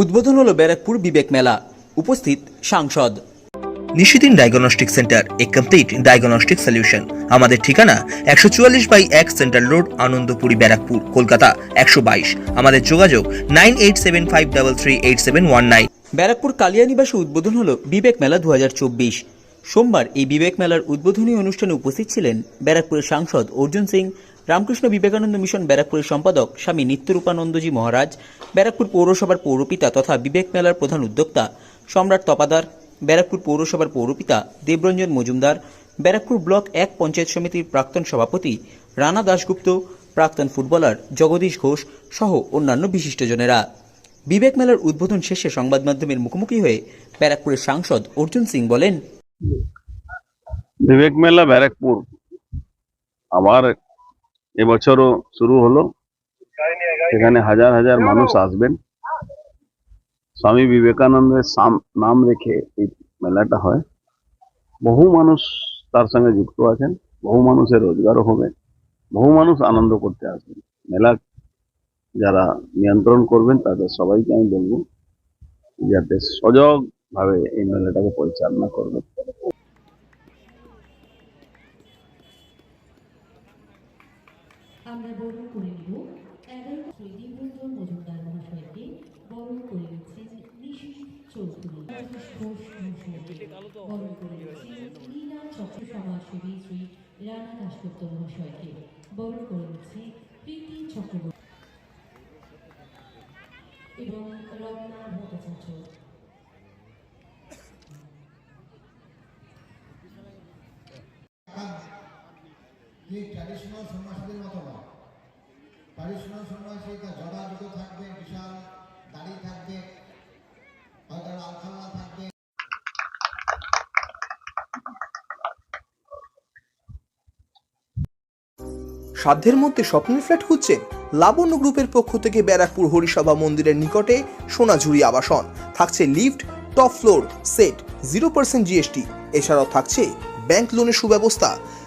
উদ্বোধন হলো ব্যারাকপুর বিবেক মেলা। উপস্থিত সাংসদ। Nishidin diagnostic centre a complete diagnostic solution আমাদের ঠিকানা একশো চুয়াল্লিশ বাই এক সেন্ট্রাল রোড আনন্দপুরি ব্যারাকপুর কলকাতা একশো বাইশ। আমাদের যোগাযোগ nine eight seven five double three eight seven one nine. Barrackpore কালিয়ানিবাসে উদ্বোধন হলো বিবেক মেলা দু হাজার চব্বিশ। সোমবার এই বিবেক মেলার উদ্বোধনী অনুষ্ঠানে উপস্থিত ছিলেন ব্যারাকপুরের সাংসদ অর্জুন সিং রামকৃষ্ণ বিবেকানন্দ মিশন ব্যারাকপুরের সম্পাদক স্বামী নিত্যরূপানন্দজি মহারাজ, ব্যারাকপুর পৌরসভার পৌরপিতা তথা বিবেক মেলার প্রধান উদ্যোক্তা সম্রাট তপাদার, ব্যারাকপুর পৌরসভার পৌরপিতা দেবরঞ্জন মজুমদার, ব্যারাকপুর ব্লক এক পঞ্চায়েত সমিতির প্রাক্তন সভাপতি রানা দাশগুপ্ত, প্রাক্তন ফুটবলার জগদীশ ঘোষ সহ অন্যান্য বিশিষ্টজনেরা। বিবেক মেলার উদ্বোধন শেষে সংবাদ মাধ্যমের মুখোমুখি হয়ে ব্যারাকপুরের সাংসদ অর্জুন সিং বলেন, বিবেক মেলা ব্যারাকপুর আবার এবছরও শুরু হলো। সেখানে হাজার হাজার মানুষ আসবেন। স্বামী বিবেকানন্দের নাম রেখে এই মেলাটা হয়। বহু মানুষ তার সঙ্গে যুক্ত আছেন। বহু মানুষের রোজগারও হবে। বহু মানুষ আনন্দ করতে আসবেন। মেলা যারা নিয়ন্ত্রণ করবেন, তাদের সবাইকে আমি বলব যাতে সজগ ভাবে এই মেলাটাকে পরিচালনা করবেন। আমরা বরণ করে নিব। এগারো শ্রী দীপরঞ্জন মজুমদার মহাশয়কে বরণ করে করে নিচ্ছেন চক্র নিচ্ছে এবং রত্না ভট্টাচার্য। যে ট্র্যাডিশনাল সন্ন্যাসীদের মতো নয়। ট্র্যাডিশনাল সন্ন্যাসী তার জড়া জুতো থাকবে, বিশাল দাড়ি থাকবে, হয়তো আলখাল্লা থাকবে। সাধ্যের মধ্যে স্বপ্নের ফ্ল্যাট খুঁজছেন লাবণ্য গ্রুপের পক্ষ থেকে ব্যারাকপুর হরিসভা মন্দিরের নিকটে সোনাঝুরি আবাসন। থাকছে lift, top floor, set zero percent GST এছাড়াও থাকছে ব্যাংক লোনের সুব্যবস্থা।